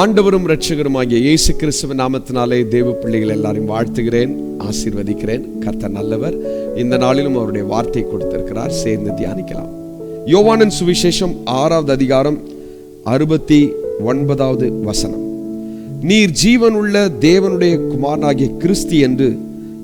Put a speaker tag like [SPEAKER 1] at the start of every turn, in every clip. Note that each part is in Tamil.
[SPEAKER 1] ஆண்டவரும் ரட்சகருமாகிய இயேசு கிறிஸ்துவ நாமத்தினாலே தேவ பிள்ளைகள் எல்லாரையும் வாழ்த்துகிறேன் ஆசீர்வதிக்கிறேன். கர்த்தர் நல்லவர். இந்த நாளிலும் அவருடைய வார்த்தை கொடுத்திருக்கிறார். சேர்ந்து தியானிக்கலாம். யோவானன் சுவிசேஷம் ஆறாவது அதிகாரம் அறுபத்தி ஒன்பதாவது வசனம். நீர் ஜீவனுள்ள தேவனுடைய குமாரனாகிய கிறிஸ்தி என்று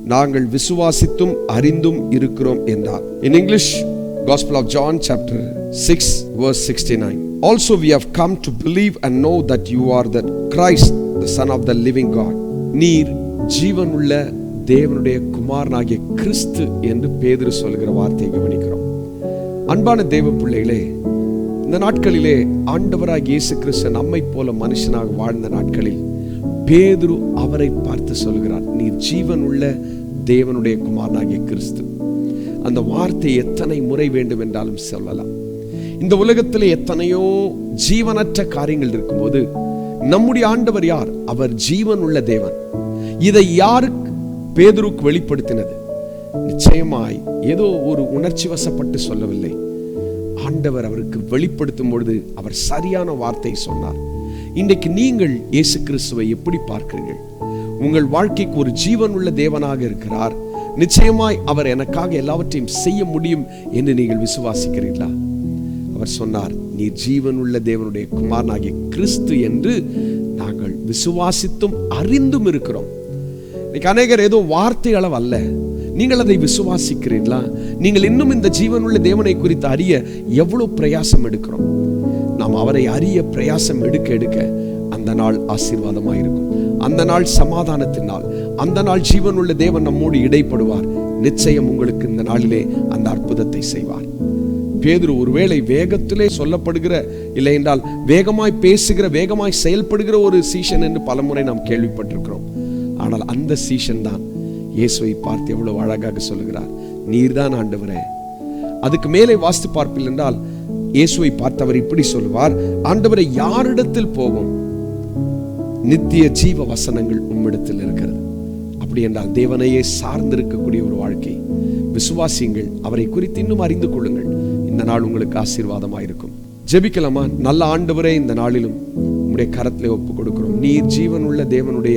[SPEAKER 1] நாங்கள் விசுவாசித்தும் அறிந்தும் இருக்கிறோம் என்றார். In English gospel of John chapter six verse sixty nine also we have come to believe and know that you are the Christ the son of the living God நீர் ஜீவனுள்ள தேவனுடைய குமாரனாகிய கிறிஸ்து என்று பேதுரு சொல்கிற வார்த்தையை கவனிக்கிறோம். அன்பான தேவ பிள்ளைகளே இந்த நாட்களிலே ஆண்டவராக இயேசு கிறிஸ்து நம்மை போல மனுஷனாக வாழ்ந்த நாட்களில் பேதுரு அவரை பார்த்து சொல்கிறார் நீர் ஜீவன் உள்ள தேவனுடைய குமாரனாகிய கிறிஸ்து. அந்த வார்த்தை எத்தனை முறை வேண்டும் என்றாலும் சொல்லலாம். இந்த உலகத்தில் எத்தனையோ ஜீவனற்ற காரியங்கள் இருக்கும்போது நம்முடைய ஆண்டவர் யார்? அவர் ஜீவன் உள்ள தேவன். இதை யாருக்கு? பேதுருக்கு வெளிப்படுத்தினது. நிச்சயமாய் ஏதோ ஒரு உணர்ச்சி வசப்பட்டு சொல்லவில்லை. ஆண்டவர் அவருக்கு வெளிப்படுத்தும் பொழுது அவர் சரியான வார்த்தை சொன்னார். இன்றைக்கு நீங்கள் இயேசு கிறிஸ்துவை எப்படி பார்க்கிறீர்கள்? உங்கள் வாழ்க்கைக்கு ஒரு ஜீவன் உள்ள தேவனாக இருக்கிறார். நிச்சயமாய் அவர் எனக்காக எல்லாவற்றையும் செய்ய முடியும் என்று நீங்கள் விசுவாசிக்கிறீர்களா? அவர் சொன்னார் நீ ஜீவன் உள்ள தேவனுடைய குமாரனாகிய கிறிஸ்து என்று நாங்கள் விசுவாசித்தும் அறிந்தும் இருக்கிறோம். இன்னைக்கு அநேகர் ஏதோ வார்த்தை அளவு அல்ல. நீங்கள் அதை விசுவாசிக்கிறீர்களா? நீங்கள் இன்னும் இந்த ஜீவனுள்ள தேவனை குறித்து அறிய எவ்வளவு பிரயாசம் எடுக்கிறோம்? நாம் அவரை அறிய பிரயாசம் எடுக்க எடுக்க அந்த நாள் ஆசீர்வாதமாக இருக்கும். அந்த நாள் சமாதானத்தின் நாள். அந்த நாள் ஜீவனுள்ள தேவன் நம்மோடு இடைப்படுவார். நிச்சயம் உங்களுக்கு இந்த நாளிலே அந்த அற்புதத்தை செய்வார். பேதுரு ஒருவேளை வேகத்திலே சொல்லப்படுகிற இல்லை என்றால் வேகமாய் பேசுகிற வேகமாய் செயல்படுகிற ஒரு சீசன் என்று பலமுறை நாம் கேள்விப்பட்டிருக்கிறோம். ஆனால் அந்த சீசன் தான் இயேசுவை பார்த்து எவ்வளவு அழகாக சொல்லுகிறார். நீர்தான் ஆண்டவரே. அதுக்கு மேலே வாஸ்து பார்ப்பில் என்றால் இயேசுவை பார்த்தவர் இப்படி சொல்லுவார் ஆண்டவரை யாரிடத்தில் போவோம்? நித்திய ஜீவ வசனங்கள் உம்மிடத்தில் இருக்கிறது. அப்படி என்றால் தேவனையே சார்ந்திருக்கக்கூடிய ஒரு வாழ்க்கை. விசுவாசியுங்கள் அவரை குறித்து இன்னும் அறிந்து கொள்ளுங்கள். இந்த நாள் உங்களுக்கு ஆசீர்வாதமாக இருக்கும் ஜெபிக்கலாமா? நல்ல ஆண்டவரே இந்த நாளிலும் உடைய கரத்தில் ஒப்பு கொடுக்கிறோம் நீர் ஜீவன் உள்ள தேவனுடைய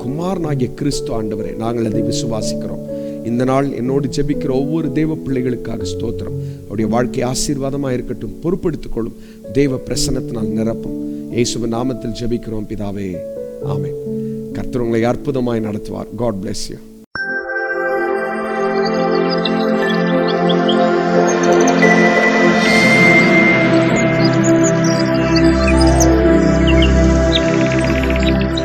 [SPEAKER 1] குமாரனாகிய கிறிஸ்து ஆண்டவரே நாங்கள் அதை விசுவாசிக்கிறோம். இந்த நாள் என்னோடு ஜெபிக்கிற ஒவ்வொரு தேவ பிள்ளைகளுக்காக ஸ்தோத்திரம். அவருடைய வாழ்க்கை ஆசீர்வாதமாக இருக்கட்டும் பொறுப்படுத்திக்கொள்ளும். தேவ பிரசனத்தினால் நிரப்பும். இயேசுவ நாமத்தில் ஜெபிக்கிறோம் பிதாவே. ஆமே கர்த்தர் உங்களை அற்புதமாய் நடத்துவார். God bless you